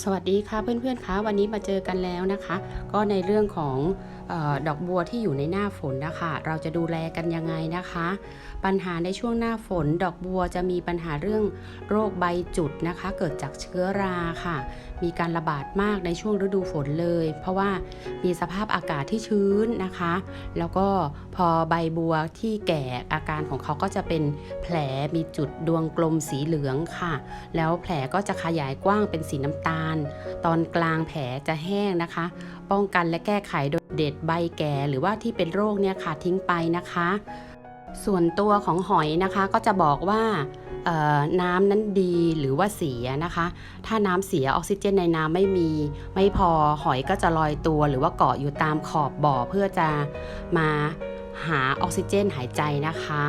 สวัสดีค่ะเพื่อนๆคะวันนี้มาเจอกันแล้วนะคะ ก็ในเรื่องของ ดอกบัวที่อยู่ในหน้าฝนนะคะ เราจะดูแลกันยังไงนะคะ ปัญหาในช่วงหน้าฝน ดอกบัวจะมีปัญหาเรื่องโรคใบจุดนะคะ เกิดจากเชื้อราค่ะ มีการระบาดมากในช่วงฤดูฝนเลย เพราะว่ามีสภาพอากาศที่ชื้นนะคะ แล้วก็พอใบบัวที่แก่อาการของเขาก็จะเป็นแผลมีจุดดวงกลมสีเหลืองค่ะ แล้วแผลก็จะขยายกว้างเป็นสีน้ำตาล ตอนกลางแผลจะแห้งนะคะ ป้องกันและแก้ไขโดยเด็ดใบแก่หรือว่าที่เป็นโรคเนี่ยค่ะทิ้งไปนะคะ ส่วนตัวของหอยนะคะก็จะบอกว่าน้ำนั้นดีหรือว่าเสียนะคะ ถ้าน้ำเสียออกซิเจนในน้ำไม่มี ไม่พอหอยก็จะลอยตัว หรือว่าเกาะอยู่ตามขอบบ่อเพื่อจะมาหาออกซิเจนหายใจนะคะ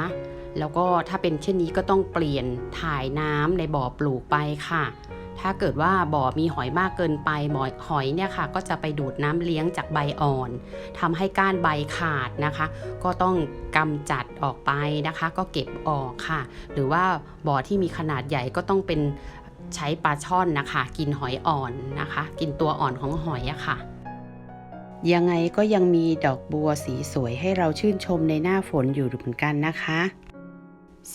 แล้วก็ถ้าเป็นเช่นนี้ก็ต้องเปลี่ยนถ่ายน้ำในบ่อปลูกไปค่ะ ถ้าเกิดว่าบ่อมีหอยมากเกินไปหอยเนี่ยค่ะ ก็จะไปดูดน้ำเลี้ยงจากใบอ่อนทำให้ก้านใบขาดนะคะ ก็ต้องกำจัดออกไปนะคะ ก็เก็บออกค่ะ หรือว่าบ่อที่มีขนาดใหญ่ก็ต้องเป็นใช้ปลาช่อนนะคะ กินหอยอ่อนนะคะ กินตัวอ่อนของหอยอะค่ะยังไงก็ยังมีดอกบัวสีสวยให้เราชื่นชมในหน้าฝนอยู่เหมือนกันนะคะ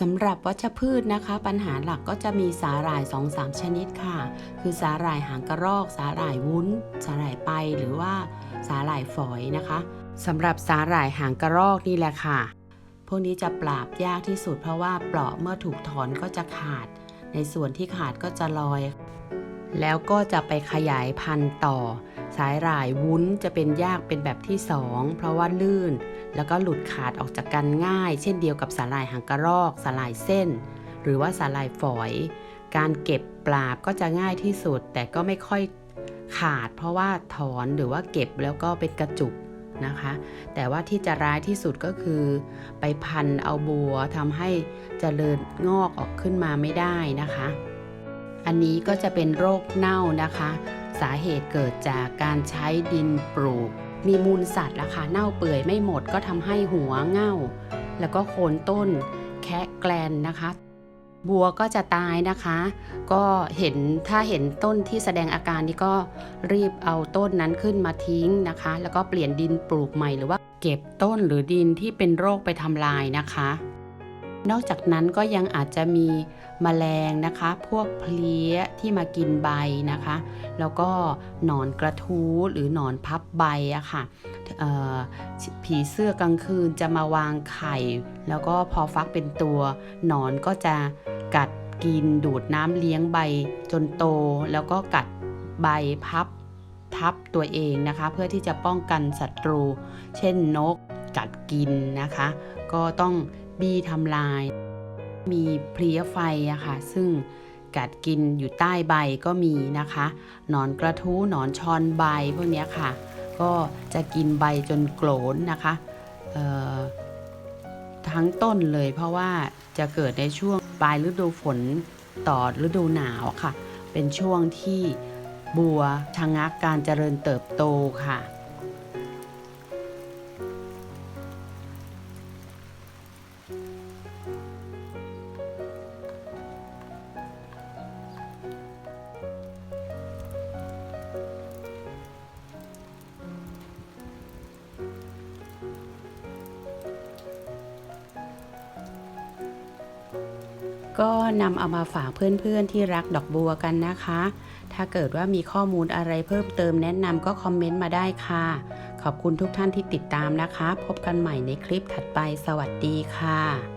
สำหรับวัชพืชนะคะ ปัญหาหลักก็จะมีสาหร่าย 2-3 ชนิดค่ะ คือสาหร่ายหางกระรอก สาหร่ายวุ้น สาหร่ายไปหรือว่าสาหร่ายฝอยนะคะสำหรับสาหร่ายหางกระรอกนี่แหละค่ะ พวกนี้จะปราบยากที่สุดเพราะว่าเปราะเมื่อถูกถอนก็จะขาด ในส่วนที่ขาดก็จะลอย แล้วก็จะไปขยายพันธุ์ต่อ สายหร่ายวุ้นจะเป็นยากเป็นแบบที่สองเพราะว่าลื่น แล้วก็หลุดขาดออกจากกันง่าย เช่นเดียวกับสาหร่ายหางกระรอก สาหร่ายเส้น หรือว่าสาหร่ายฝอย การเก็บปราบก็จะง่ายที่สุด แต่ก็ไม่ค่อยขาด เพราะว่าถอนหรือว่าเก็บแล้วก็เป็นกระจุกนะคะ แต่ว่าที่จะร้ายที่สุดก็คือ ไปพันเอาบัวทำให้เจริญงอกออกขึ้นมาไม่ได้นะคะ อันนี้ก็จะเป็นโรคเน่านะคะ สาเหตุเกิดจากการใช้ดินปลูก มีมูลสัตว์ละค่ะเน่าเปื่อยไม่หมดก็ทำให้หัวเง่า แล้วก็โคนต้นแคะแกลนนะคะ บัวก็จะตายนะคะ ก็เห็นถ้าเห็นต้นที่แสดงอาการนี้ก็รีบเอาต้นนั้นขึ้นมาทิ้งนะคะ แล้วก็เปลี่ยนดินปลูกใหม่หรือว่าเก็บต้นหรือดินที่เป็นโรคไปทำลายนะคะ นอกจากนั้นก็ยังอาจจะมีแมลงนะคะ พวกเพลี้ยที่มากินใบนะคะ แล้วก็หนอนกระทู้หรือหนอนพับใบอะค่ะเอ่อผีเสื้อกลางคืนจะมาวางไข่ แล้วก็พอฟักเป็นตัวหนอนก็จะกัดกินดูดน้ำเลี้ยงใบจนโต แล้วก็กัดใบพับทับตัวเองนะคะ เพื่อที่จะป้องกันศัตรู เช่นนกกัดกินนะคะ ก็ต้อง บี้ทำลาย มีเพลี้ยไฟอะค่ะ ซึ่งกัดกินอยู่ใต้ใบก็มีนะคะหนอนกระทู้หนอนชอนใบพวกนี้ค่ะ ก็จะกินใบจนโกรนนะคะทั้งต้นเลยเพราะว่าจะเกิดในช่วงปลายฤดูฝนต่อฤดูหนาวค่ะ เป็นช่วงที่บัวชะงักการเจริญเติบโตค่ะ ก็นำเอามาฝากเพื่อนๆที่รักดอกบัวกันนะคะ ถ้าเกิดว่ามีข้อมูลอะไรเพิ่มเติมแนะนำก็คอมเมนต์มาได้ค่ะ ขอบคุณทุกท่านที่ติดตามนะคะ พบกันใหม่ในคลิปถัดไป สวัสดีค่ะ